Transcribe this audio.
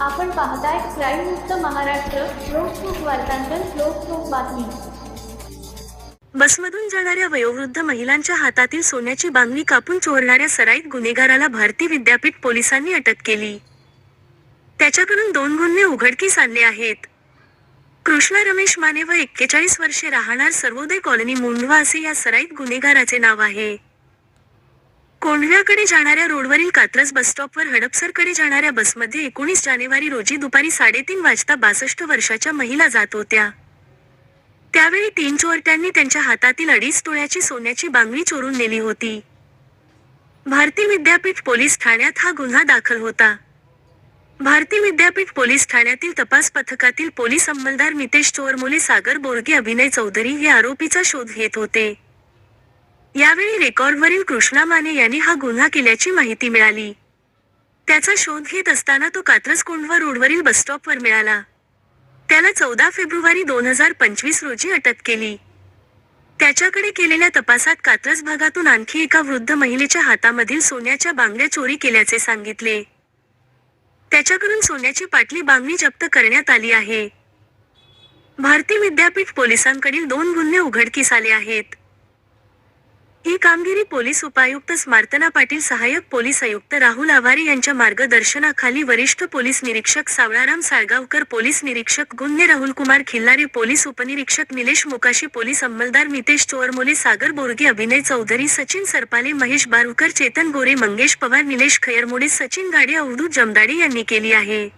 आपण पाहताय क्राईम मुक्त महाराष्ट्र लोकसुख वार्तांकन लोकसुख बातमी. बसमधून जाणाऱ्या वयोवृद्ध महिलांच्या हातातील सोन्याची बांगडी कापून चोरणाऱ्या सराईत गुन्हेगाराला भारती विद्यापीठ पोलिसांनी अटक केली. त्याच्याकडून दोन गुन्हे उघडकीस आणले आहेत. कृष्णा रमेश माने व एक्केचाळीस वर्षे राहणार सर्वोदय कॉलनी मुंडवा असे या सराईत गुन्हेगाराचे नाव आहे. कोंढव्याकडे जाणाऱ्या रोडवरील कात्रज बसस्टॉपवर हडपसरकडे जाणाऱ्या बसमध्ये एकोणीस जानेवारी रोजी दुपारी साडेतीन वाजता बासष्ट वर्षाच्या महिला जात होत्या. त्यावेळी तीन चोरट्यांनी त्यांच्या हातातील अडीच तोळ्याची सोन्याची बांगडी चोरून नेली होती. भारती विद्यापीठ पोलीस ठाण्यात हा गुन्हा दाखल होता. भारती विद्यापीठ पोलीस ठाण्यातील तपास पथकातील पोलीस अंमलदार मितेश चोरमोले सागर बोरगे अभिनय चौधरी हे आरोपीचा शोध घेत होते. यावेळी रेकॉर्डवरील कृष्णा माने यांनी हा गुन्हा केल्याची माहिती मिळाली. त्याचा शोध घेत असताना तो कात्रसकोंडवा रोडवरील बसस्टॉपवर मिळाला. त्याला चौदा फेब्रुवारी दोन हजार पंचवीस रोजी अटक केली. त्याच्याकडे केलेल्या तपासात कात्रज भागातून आणखी एका वृद्ध महिलेच्या हातामधील सोन्याच्या बांगड्या चोरी केल्याचे सांगितले. त्याच्याकडून सोन्याची पाटली बांगडी जप्त करण्यात आली आहे. भारती विद्यापीठ पोलिसांकडील दोन गुन्हे उघडकीस आले आहेत. ही कामगिरी पोलीस उपायुक्त स्मार्तना पाटील सहाय्यक पोलीस आयुक्त राहुल आवारे यांच्या मार्गदर्शनाखाली वरिष्ठ पोलीस निरीक्षक सावळाराम साळगावकर पोलीस निरीक्षक गुन्हे राहुल कुमार खिल्लारे पोलीस उपनिरीक्षक निलेश मोकाशी पोलीस अंमलदार नितेश चोरमोले सागर बोरगे अभिनय चौधरी सचिन सरपाले महेश बारुकर चेतन गोरे मंगेश पवार निलेश खयरमोडे सचिन गाडे अवधूत जमदाडे यांनी केली आहे.